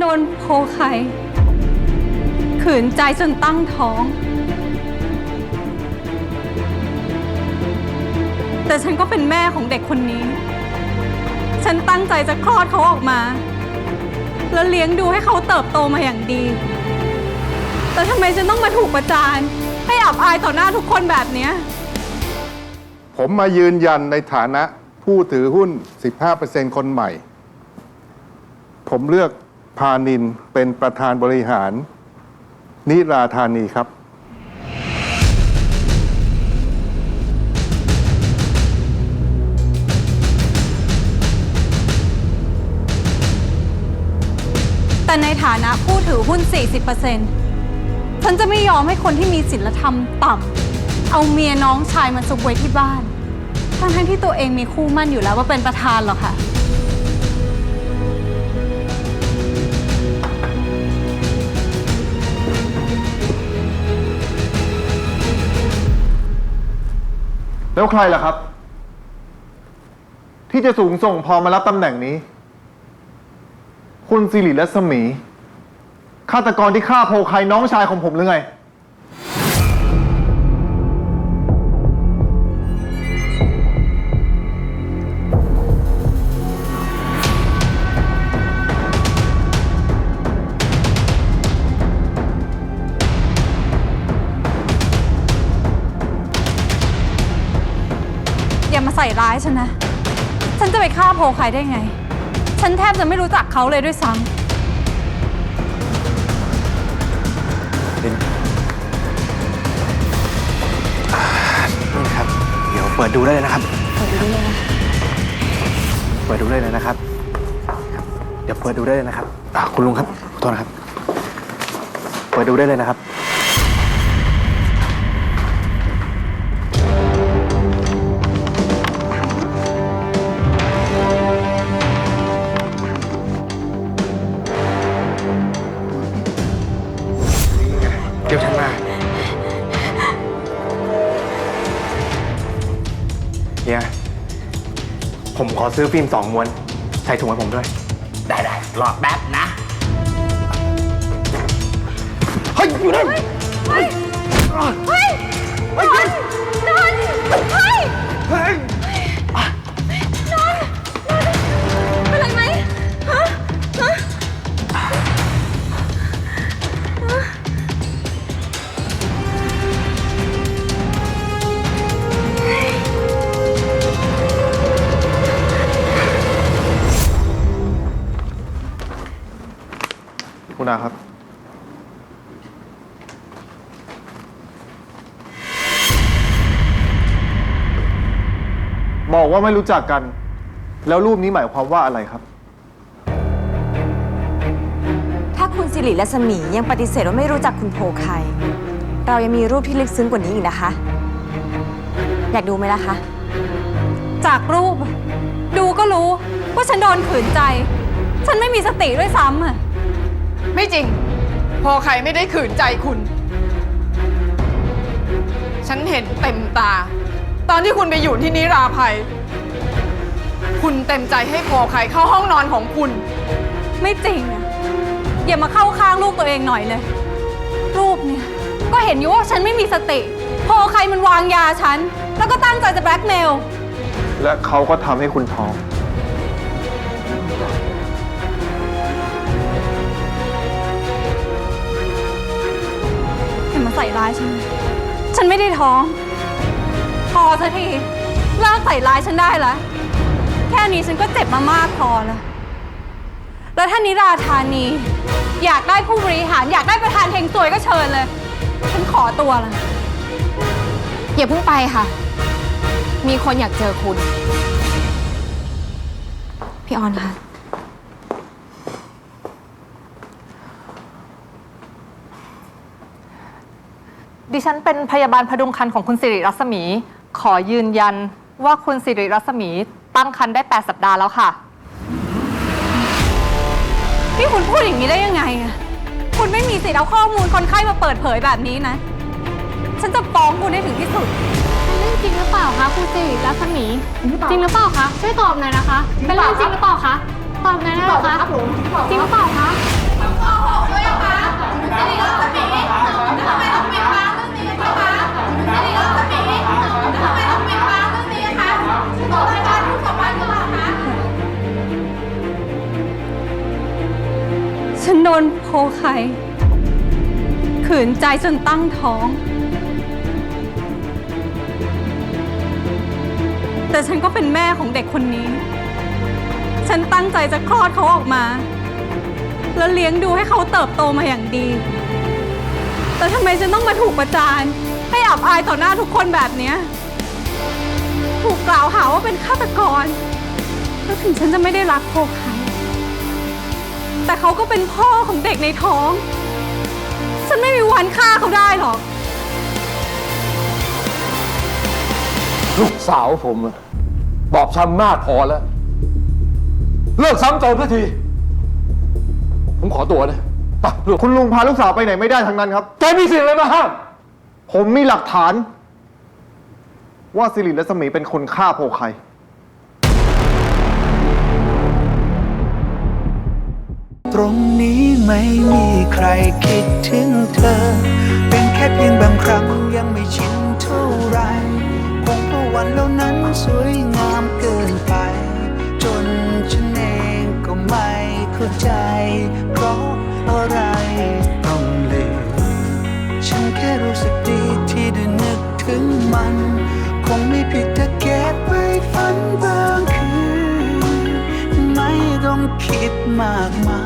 โดนโพไคขืนใจจนตั้งท้อง แต่ฉันก็เป็นแม่ของเด็กคนนี้ ฉันตั้งใจจะคลอดเขาออกมา แล้วเลี้ยงดูให้เขาเติบโตมาอย่างดี แต่ทำไมฉันต้องมาถูกประจาน ให้อับอายต่อหน้าทุกคนแบบเนี้ย ผมมายืนยันในฐานะผู้ถือหุ้น 15%คนใหม่ ผมเลือก พานินเป็นประธานบริหาร นิราธานีครับ แต่ในฐานะผู้ถือหุ้น 40%ฉันจะไม่ยอมให้คนที่มีศีลธรรมต่ำเอาเมียน้องชายมาซุกไว้ที่บ้าน ทั้งๆที่ตัวเองมีคู่มั่นอยู่แล้วว่าเป็นประธานหรอกค่ะ แล้วใครล่ะครับ ที่จะสูงส่งพอมารับตำแหน่งนี้ คุณสิริและสมีฆาตกรที่ฆ่าโพไคน้องชายของผมหรือไง ส่ร้ายฉันนะ ฉันจะไปฆ่าโพใครได้ไง ฉันแทบจะไม่รู้จักเขาเลยด้วยซ้ำนี่ครับ เดี๋ยวเปิดดูได้เลยนะครับ เปิดดูได้เลยนะครับ เดี๋ยวเปิดดูได้เลยนะครับอะคุณลุงครับขอโทษนะครับ เปิดดูได้เลยนะครับ เฮียผมขอซื้อฟิล์มสองม้วน ใส่ถุงให้ผมด้วย ได้ได้รอแป๊บนะ เฮ้ย อยู่นั่น เฮ้ย เฮ้ย คุณอาครับ บอกว่าไม่รู้จักกัน แล้วรูปนี้หมายความว่าอะไรครับ ถ้าคุณสิริและสมียังปฏิเสธว่าไม่รู้จักคุณโพไคเรายังมีรูปที่ลึกซึ้งกว่านี้อีกนะคะ อยากดูไหมล่ะคะ จากรูป ดูก็รู้ว่าฉันโดนขืนใจ ฉันไม่มีสติด้วยซ้ำอะ ไม่จริง พอใครไม่ได้ขืนใจคุณ ฉันเห็นเต็มตา ตอนที่คุณไปอยู่ที่นิราภัย คุณเต็มใจให้พอใครเข้าห้องนอนของคุณ ไม่จริงอะอย่ามาเข้าข้างลูกตัวเองหน่อยเลย รูปเนี่ย ก็เห็นอยู่ว่าฉันไม่มีสติ พอใครมันวางยาฉัน แล้วก็ตั้งใจจะแบล็กเมล และเขาก็ทำให้คุณท้อง ส่ร้ายฉัน ฉันไม่ได้ท้อง พอสักทีเลิกใส่ร้ายฉันได้แล้วแค่นี้ฉันก็เจ็บมามากพอแล้วแล้วถ้านิราธานี อยากได้ผู้บริหาร อยากได้ประธานเฮงสวยก็เชิญเลย ฉันขอตัวละอย่าเพิ่งไปค่ะ มีคนอยากเจอคุณ พี่ออนคะ ดิฉันเป็นพยาบาลพดุงครรภ์ของคุณสิริรัศมี ขอยืนยันว่าคุณสิริรัศมีตั้งครรภ์ได้ 8 สัปดาห์แล้วค่ะพี่คุณพูดอย่างนี้ได้ยังไงอะคุณไม่มีสิทธิ์เอาข้อมูลคนไข้มาเปิดเผยแบบนี้นะ ฉันจะฟ้องคุณให้ถึงที่สุด เป็นเรื่องจริงหรือเปล่าคะคุณสิริรัศมี จริงหรือเปล่าคะ ช่วยตอบหน่อยนะคะ เป็นเรื่องจริงหรือเปล่าคะ ตอบหน่อยได้คะจริงหรือเปล่าคะโกหกด้วยนะคะสิริรัศมีทำไม โพไคขืนใจจนตั้งท้อง แต่ฉันก็เป็นแม่ของเด็กคนนี้ ฉันตั้งใจจะคลอดเขาออกมา แล้วเลี้ยงดูให้เขาเติบโตมาอย่างดี แต่ทำไมฉันต้องมาถูกประจานให้อับอายต่อหน้าทุกคนแบบนี้ถูกกล่าวหาว่าเป็นฆาตกรแล้วถึงฉันจะไม่ได้รักโพไค แต่เขาก็เป็นพ่อของเด็กในท้อง ฉันไม่มีวันฆ่าเขาได้หรอก ลูกสาวผมอะบอบช้ำมากพอแล้ว เลิกซ้ำเติมสักที ผมขอตัวนะไปลูกคุณลุงพาลูกสาวไปไหนไม่ได้ทั้งนั้นครับ แกมีสิทธิ์อะไรมาห้าม ผมมีหลักฐาน ว่าสิริรัศมีเป็นคนฆ่าโพไค ตรงนี้ไม่มีใครคิดถึงเธอ เป็นแค่เพียงบางครั้งยังไม่ชินเท่าไรคงเพราะวันเหล่านั้นสวยงามเกินไป จนฉันเองก็ไม่เข้าใจ เพราะอะไรต้องลืมฉันแค่รู้สึกดีที่ได้นึกถึงมัน คงไม่ผิดถ้าเก็บไว้ฝันบางคืนไม่ต้องคิดมากมาย